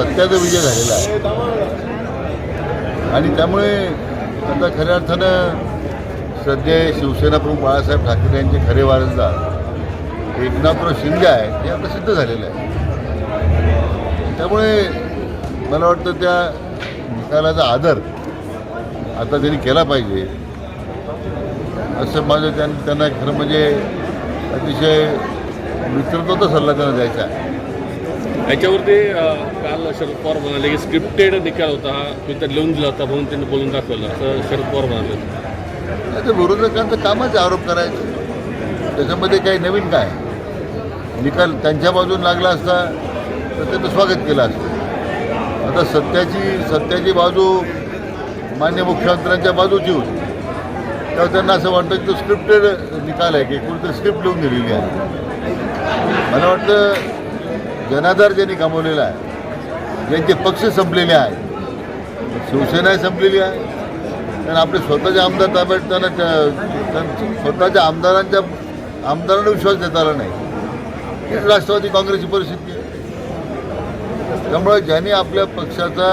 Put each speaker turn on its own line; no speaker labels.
सत्याचा विजय झालेला आहे. आणि त्यामुळे आता खऱ्या अर्थानं सध्या शिवसेना प्रमुख बाळासाहेब ठाकरे यांचे खरे वारसदार एकनाथराव शिंदे आहेत हे आता सिद्ध झालेलं आहे. त्यामुळे मला वाटतं त्या निकालाचा आदर आता त्यांनी केला पाहिजे. असं माझं त्यां त्यांना खरं म्हणजे अतिशय मित्रत्वाचा सल्ला त्यांना द्यायचा आहे.
याच्यावरती काल शरद पवार म्हणाले की स्क्रिप्टेड निकाल होता हा मी तर लिहून दिला होता म्हणून त्यांनी बोलून दाखवलं असं शरद पवार म्हणाले.
नाही तर विरोधकांचं कामच आरोप करायचं. त्याच्यामध्ये काही नवीन काय? निकाल त्यांच्या बाजून लागला असता तर त्याचं स्वागत केलं असतं. आता सत्याची सत्याची बाजू मान्य मुख्यमंत्र्यांच्या बाजूची होती. तेव्हा त्यांना असं वाटतं की तो स्क्रिप्टेड निकाल आहे की कुठेतरी स्क्रिप्ट लिहून दिलेली आहे. मला वाटतं जनाधार ज्यांनी कमवलेला आहे ज्यांचे पक्ष संपलेले आहेत शिवसेनाही संपलेली आहे. कारण आपले स्वतःचे आमदार ताब्यात त्यांना स्वतःच्या आमदारांच्या आमदारांना विश्वास देता आला नाही. राष्ट्रवादी काँग्रेसची परिस्थिती त्यामुळे ज्यांनी आपल्या पक्षाचा